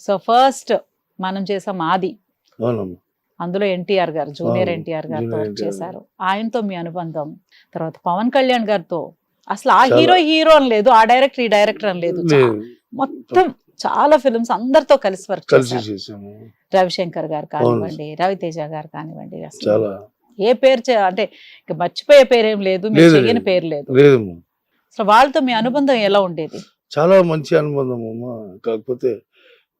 So first మనం చేసాం ఆది. అందులో ఎన్టీఆర్ గారు జూనియర్ ఎన్టీఆర్ గారితో చేశారు. ఆయనతో మీ అనుబంధం తర్వాత పవన్ కళ్యాణ్ గారితో. అసలు ఆ. హీరో హీరో అని లేదు ఆ డైరెక్టర్ ఈ డైరెక్టర్ అని లేదు. మొత్తం చాలా ఫిల్మ్స్ అందరితో కలిసి వర్క్ చేశారు. రవిశంకర్ గారు కానివ్వండి రవితేజ గారు కానివ్వండి అసలు ఏ పేరు అంటే ఇక మర్చిపోయే పేరేం లేదు మీరు లేదు, లేదు. పేరు లేదు. అసలు వాళ్ళతో మీ అనుబంధం ఎలా ఉండేది? చాలా మంచి అనుబంధం అమ్మా. కాకపోతే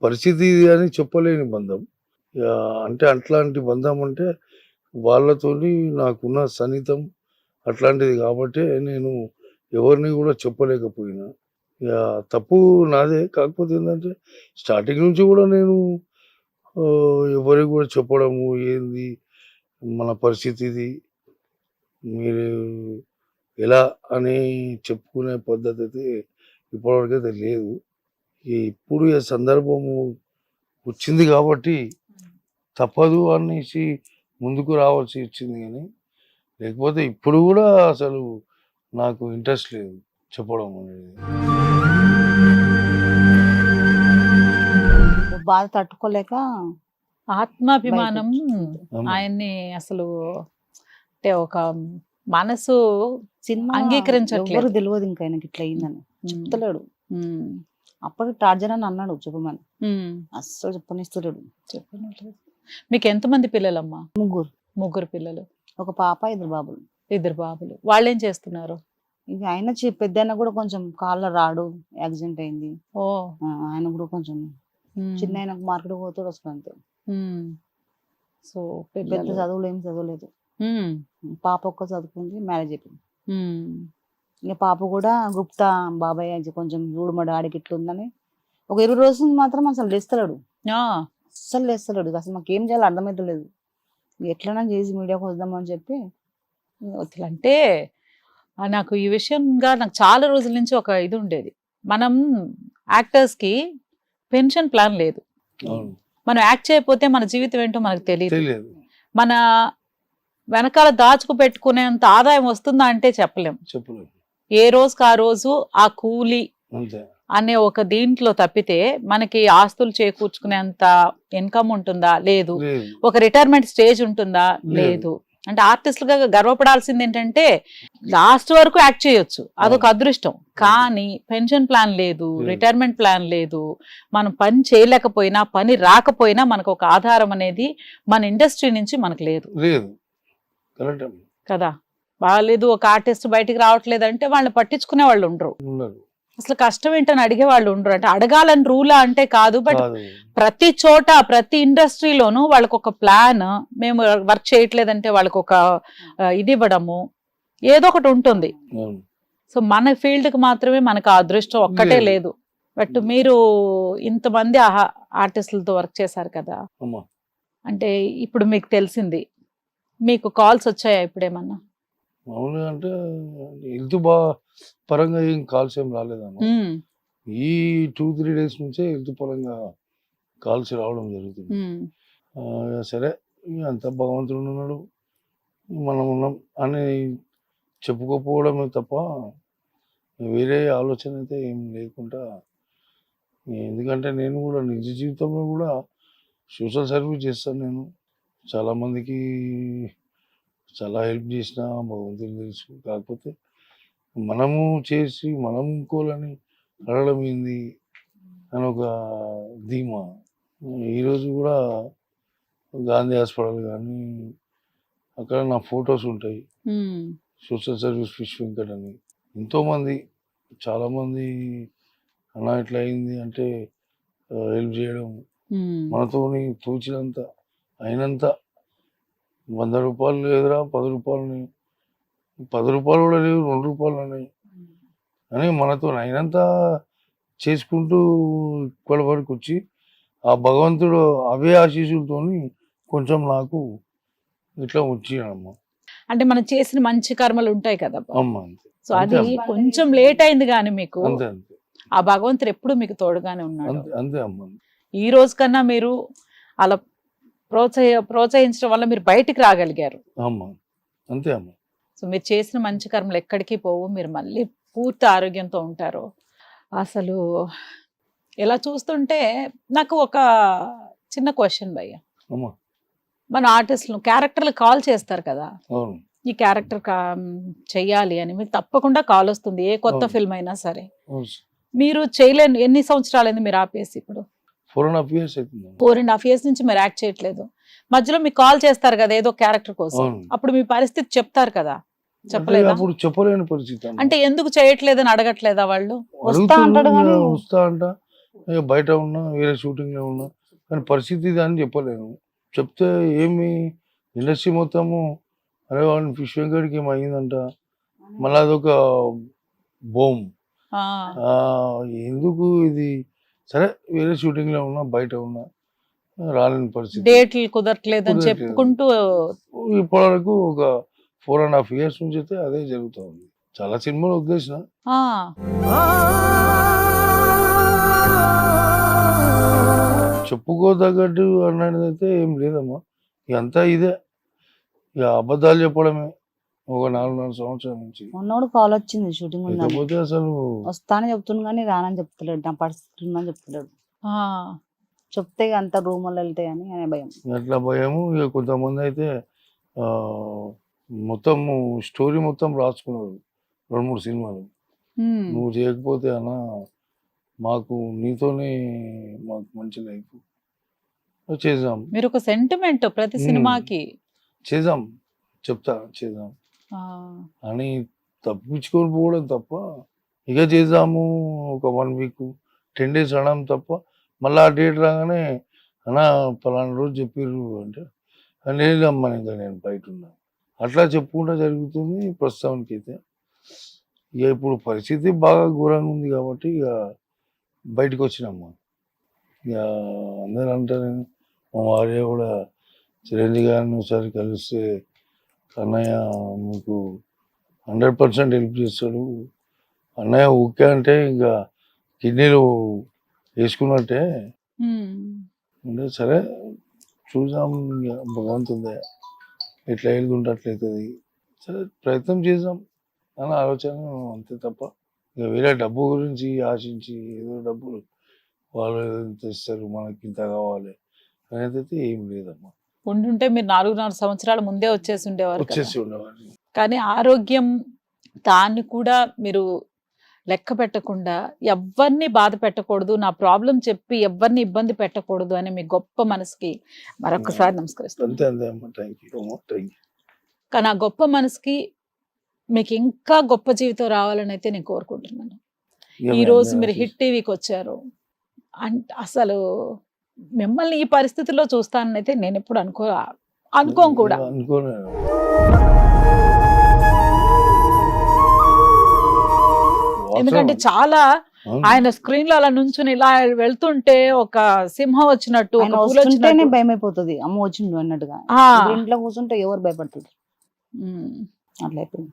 పరిస్థితి అని చెప్పలేని బంధం. ఇక అంటే అట్లాంటి బంధం అంటే వాళ్ళతోని నాకున్న సన్నిహితం అట్లాంటిది కాబట్టి నేను ఎవరిని కూడా చెప్పలేకపోయినా. ఇక తప్పు నాదే. కాకపోతే ఏంటంటే స్టార్టింగ్ నుంచి కూడా నేను ఆ, ఎవరికి కూడా చెప్పడము ఏంది మన పరిస్థితి ఇది మీరు ఎలా అని చెప్పుకునే పద్ధతి అయితే ఇప్పటివరకైతే లేదు. ఇప్పుడు ఈ సందర్భము వచ్చింది కాబట్టి తప్పదు అనేసి ముందుకు రావాల్సి వచ్చింది కానీ లేకపోతే ఇప్పుడు కూడా అసలు నాకు ఇంట్రెస్ట్ లేదు చెప్పడం అనేది. బాధ తట్టుకోలేక ఆత్మాభిమానం. ఆయన్ని అసలు అంటే ఒక మనసు సినిమా అంగీకరించట్లేదు. తెలియదు ఇంకా ఆయనకి ఇట్లా అయిందని. చెప్తలేడు. అప్పుడు టార్జన్ అని అన్నాడు చెప్పమని. అస్సలు చెప్పనిస్తలేడు. చెప్పనట్లేదు. మీకు ఎంతమంది పిల్లలమ్మా? ముగ్గురు. ముగ్గురు పిల్లలు. ఒక పాప ఇద్దరు బాబులు. ఇద్దరు బాబులు. వాళ్ళు ఏం చేస్తున్నారు? ఇక ఆయన పెద్ద కూడా కొంచెం కాళ్ళ రాడు యాక్సిడెంట్ అయింది. ఓ. ఆయన కూడా కొంచెం చిన్న ఆయనకు మార్కెట్ పోతాడు వస్తాడు అంతే. సో పెద్ద పిల్లలు. చదువులు ఏం చదవలేదు. పాప ఒక్క చదువుకుంది మ్యారేజ్ అయిపోయింది. ఇక పాప కూడా గుప్తా బాబాయ్ అది కొంచెం చూడు మా డాడీకి ఇట్లా ఉందని ఒక ఇరవై రోజులు మాత్రం అసలు లేస్తలేడు. ఆ, అస్సలు లేస్తలేడు. అసలు మాకు ఏం చేయాలో అర్థమవుతలేదు ఎట్లైనా చేసి మీడియాకి వద్దామని చెప్పి అసలు అంటే నాకు ఈ విషయంగా నాకు చాలా రోజుల నుంచి ఒక ఇది ఉండేది. మనం యాక్టర్స్కి పెన్షన్ ప్లాన్ లేదు. మనం యాక్ట్ చేయకపోతే మన జీవితం ఏంటో మనకు తెలియదు. మన వెనకాల దాచుకు పెట్టుకునేంత ఆదాయం వస్తుందా అంటే చెప్పలేం. చెప్పలేదు ఏ రోజుకి ఆ రోజు ఆ కూలి అనే ఒక దీంట్లో తప్పితే మనకి ఆస్తులు చేకూర్చుకునేంత ఇన్కమ్ ఉంటుందా? లేదు. ఒక రిటైర్మెంట్ స్టేజ్ ఉంటుందా? లేదు. అంటే ఆర్టిస్టులుగా గర్వపడాల్సింది ఏంటంటే లాస్ట్ వరకు యాక్ట్ చేయొచ్చు. అదొక అదృష్టం. కానీ పెన్షన్ ప్లాన్ లేదు. రిటైర్మెంట్ ప్లాన్ లేదు. మనం పని చేయలేకపోయినా పని రాకపోయినా మనకు ఒక ఆధారం అనేది మన ఇండస్ట్రీ నుంచి మనకు లేదు. కదా? బాగాలేదు ఒక ఆర్టిస్ట్ బయటికి రావట్లేదు అంటే వాళ్ళని పట్టించుకునే వాళ్ళు ఉండరు. అసలు కష్టం ఏంటని అడిగే వాళ్ళు ఉండరు. అంటే అడగాలని రూలా అంటే కాదు బట్ ప్రతి చోట ప్రతి ఇండస్ట్రీలోనూ వాళ్ళకి ఒక ప్లాన్ మేము వర్క్ చేయట్లేదంటే వాళ్ళకి ఒక ఇది ఇవ్వడము ఏదో ఒకటి ఉంటుంది. సో మన ఫీల్డ్కి మాత్రమే మనకు అదృష్టం ఒక్కటే లేదు. బట్ మీరు ఇంతమంది ఆహా- ఆర్టిస్టులతో వర్క్ చేశారు కదా? అంటే ఇప్పుడు మీకు తెలిసింది. మీకు కాల్స్ వచ్చాయా ఇప్పుడేమన్నా? మామూలుగా అంటే హెల్త్ బా పరంగా ఏం కాల్స్ ఏం ఉమ్, ఈ టూ త్రీ డేస్ నుంచే హెల్త్ పరంగా కాల్స్ రావడం జరుగుతుంది. సరే అంత భగవంతుడు ఉన్నాడు మనం ఉన్నాం అని చెప్పుకోకపోవడమే తప్ప వేరే ఆలోచన అయితే ఏం లేకుండా ఎందుకంటే నేను కూడా నిజ జీవితంలో కూడా సోషల్ సర్వీస్ చేస్తాను నేను. చాలామందికి చాలా హెల్ప్ చేసిన భగవంతుడు తెలుసు. కాకపోతే మనము చేసి మనం ఇంకోలని అడగడం ఏంది అని ఒక ధీమా. ఈరోజు కూడా గాంధీ హాస్పిటల్ కానీ అక్కడ నా ఫొటోస్ ఉంటాయి. సోషల్ సర్వీస్ ఫిష్ వెంకట్ అని. ఎంతోమంది చాలామంది అన్న ఇట్లా అయింది అంటే హెల్ప్ చేయడం మనతోని తోచినంత అయినంత వంద రూపాయలు లేదురా పది రూపాయలని పది రూపాయలు కూడా లేవు రెండు రూపాయలు ఉన్నాయి. అని మనతో అయినంత చేసుకుంటూ ఇక్కడి వరకు వచ్చి ఆ భగవంతుడు అవే ఆశీస్సులతోని కొంచెం నాకు ఇట్లా వచ్చినమ్మ అంటే మనం చేసిన మంచి కర్మలు ఉంటాయి కదా అమ్మ సో అది. కొంచెం లేట్ అయింది కానీ మీకు ఆ భగవంతుడు ఎప్పుడు మీకు తోడుగానే ఉన్నాడు. అంతే అమ్మ. ఈ రోజు కన్నా మీరు అలా ప్రోత్సహ ప్రోత్సహించడం వల్ల మీరు బయటికి రాగలిగారు. అమ్మ అంతే అమ్మ. సో మీరు చేసిన మంచి కర్మలు ఎక్కడికి పోవు మీరు మళ్ళీ పూర్తి ఆరోగ్యంతో ఉంటారు. అసలు ఇలా చూస్తుంటే నాకు ఒక చిన్న క్వశ్చన్ భయ్య. అమ్మా. మన ఆర్టిస్టులు క్యారెక్టర్లు కాల్ చేస్తారు కదా. అవును. ఈ క్యారెక్టర్ చెయ్యాలి అని మీకు తప్పకుండా కాల్ వస్తుంది ఏ కొత్త. ఫిల్మ్ అయినా సరే. మీరు చేయలేని ఎన్ని సంవత్సరాలైంది మీరు ఆపేసి ఇప్పుడు? Four and half years four and half years నుంచి మీరు యాక్ట్ చేయట్లేదు. మధ్యలో మీకు కాల్ చేస్తారు కదా ఏదో క్యారెక్టర్ కోసం. అప్పుడు మీ పరిస్థితి చెప్తారు కదా. చెప్పలేదా? అప్పుడు చెప్పలేని పరిస్థితి. అంటే ఎందుకు చేయట్లేదని అడగట్లేదా వాళ్ళు? వస్తా అంటాడు వస్తా అంట. బయట ఉన్నా వేరే షూటింగ్లో ఉన్నా. కానీ పరిస్థితి ఇది అని చెప్పలేను. చెప్తే ఏమి? ఇండస్ట్రీ మొత్తము అరే వాడిని ఫిష్ వెంకట్కి ఏమి అయిందంట మళ్ళీ అదొక బోమ్ ఎందుకు ఇది? సరే వేరే షూటింగ్లో ఉన్నా బయట ఉన్నా రాలేని పరిస్థితి. డేట్లు కుదరట్లేదు అని కుదరట్లేదు. చెప్పుకుంటూ ఇప్పటి వరకు ఒక ఫోర్ అండ్ హాఫ్ ఇయర్స్ నుంచి అయితే అదే జరుగుతుంది. చాలా సినిమాలు వదిలేసిన. చెప్పుకోదగ్గట్టు అన్నది అయితే ఏం లేదమ్మా. ఇదంతా ఇదే. ఇక అబద్ధాలు చెప్పడమే. ఒక నాలుగున్నర సంవత్సరాల నుంచి. మొన్నోడు కాల్ వచ్చింది షూటింగ్ లేకపోతే అసలు వస్తానని చెప్తుంది కానీ రానని చెప్తలేడు నా పరిస్థితి ఉందని చెప్తలేడు. ఆ, చెప్తే అంత రూములు వెళ్తాయి అని అనే భయం. అట్లా భయము ఇక కొంతమంది అయితే ఆ, మొత్తం స్టోరీ మొత్తం రాసుకున్నారు రెండు మూడు సినిమాలు. ఉమ్, నువ్వు చేయకపోతే అన్న మాకు నీతోనే మాకు మంచి లైఫ్. చేద్దాం. మీరు ఒక సెంటిమెంట్ ప్రతి ఉమ్. సినిమాకి. చేద్దాం. చెప్తా చేద్దాం. అని తప్పించుకొని పోవడం తప్ప ఇక చేద్దాము ఒక వన్ వీక్ టెన్ డేస్ అనడం తప్ప మళ్ళీ ఆ డేట్ రాగానే అన్నా పలానా రోజు చెప్పిర్రు అంటే లేదమ్మా ఇంకా నేను బయట ఉన్నా అట్లా చెప్పుకుంటా జరుగుతుంది ప్రస్తుతానికి అయితే ఇక ఇప్పుడు పరిస్థితి బాగా ఘోరంగా ఉంది కాబట్టి ఇక బయటకు వచ్చినమ్మా ఇక అందరూ అంటారు మా భార్య కూడా చిరంజీవి గారిని ఒకసారి కలిస్తే అన్నయ్య మీకు హండ్రెడ్ పర్సెంట్ హెల్ప్ చేస్తాడు. అన్నయ్య ఓకే అంటే ఇంకా కిడ్నీలు వేసుకున్నట్టే. అంటే సరే చూద్దాం ఇక భగవంతుందే ఎట్లా వెళ్తుంటే అట్లయితుంది సరే ప్రయత్నం చేద్దాం అని ఆలోచన అంతే తప్ప ఇక వేరే డబ్బు గురించి ఆశించి ఏదో డబ్బులు వాళ్ళు ఇస్తారు మనకి ఇంత కావాలి. అనేది అయితే ఏం లేదమ్మా. ఉండుంటే మీరు నాలుగున్నర సంవత్సరాల ముందే వచ్చేసి ఉండేవారు. వచ్చేసి కానీ ఆరోగ్యం దాన్ని కూడా మీరు లెక్క పెట్టకుండా ఎవరిని బాధ పెట్టకూడదు నా ప్రాబ్లం చెప్పి ఎవరిని ఇబ్బంది పెట్టకూడదు అని మీ గొప్ప మనసుకి మరొకసారి నమస్కరిస్తాను కానీ ఆ గొప్ప మనసుకి మీకు ఇంకా గొప్ప జీవితం రావాలని అయితే నేను కోరుకుంటున్నాను. ఈ రోజు మీరు హిట్ టీవీకి వచ్చారు. అంటే అసలు మిమ్మల్ని ఈ పరిస్థితిలో చూస్తానని అయితే నేను ఎప్పుడు అనుకో అనుకోం కూడా ఎందుకంటే చాలా ఆయన స్క్రీన్లో అలా నుంచుని ఇలా వెళ్తుంటే ఒక సింహం వచ్చినట్టు వస్తుంటేనే. భయం అయిపోతుంది అమ్మ వచ్చిండు అన్నట్టుగా. ఇంట్లో కూర్చుంటే ఎవరు భయపడుతుంది ఉమ్. అట్లా అయిపోయింది.